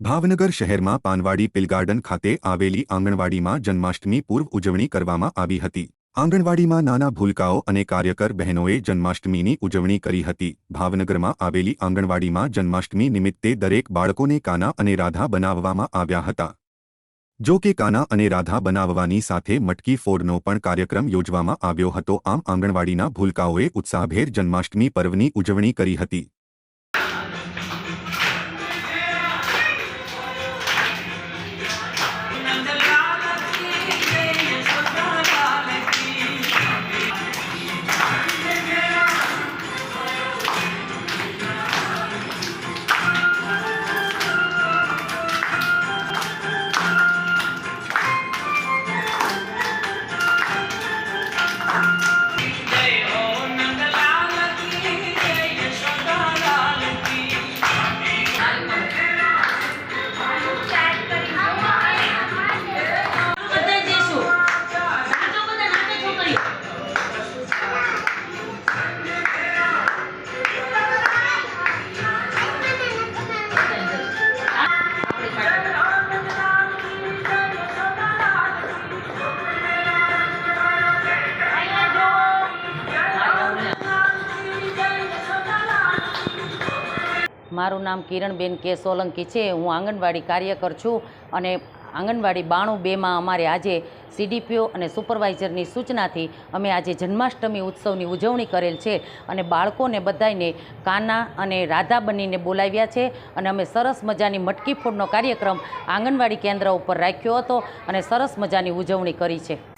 ભાવનગર શહેરમાં પાનવાડી પિલગાર્ડન ખાતે આવેલી આંગણવાડીમાં જન્માષ્ટમી પૂર્વ ઉજવણી કરવામાં આવી હતી. આંગણવાડીમાં નાના ભૂલકાઓ અને કાર્યકર બહેનોએ જન્માષ્ટમીની ઉજવણી કરી હતી. ભાવનગરમાં આવેલી આંગણવાડીમાં જન્માષ્ટમી નિમિત્તે દરેક બાળકોને કાના અને રાધા બનાવવામાં આવ્યા હતા. જો કે કાના અને રાધા બનાવવાની સાથે મટકી ફોડનો પણ કાર્યક્રમ યોજવામાં આવ્યો હતો. આમ આંગણવાડીના ભૂલકાઓએ ઉત્સાહભેર જન્માષ્ટમી પર્વની ઉજવણી કરી હતી. મારું નામ કિરણબેન કે સોલંકી છે. હું આંગણવાડી કાર્યકર છું અને આંગણવાડી બાણું બેમાં અમારે આજે સીડીપીઓ અને સુપરવાઇઝરની સૂચનાથી અમે આજે જન્માષ્ટમી ઉત્સવની ઉજવણી કરેલ છે અને બાળકોને બધાને કાના અને રાધા બનીને બોલાવ્યા છે અને અમે સરસ મજાની મટકી ફોડનો કાર્યક્રમ આંગણવાડી કેન્દ્ર ઉપર રાખ્યો હતો અને સરસ મજાની ઉજવણી કરી છે.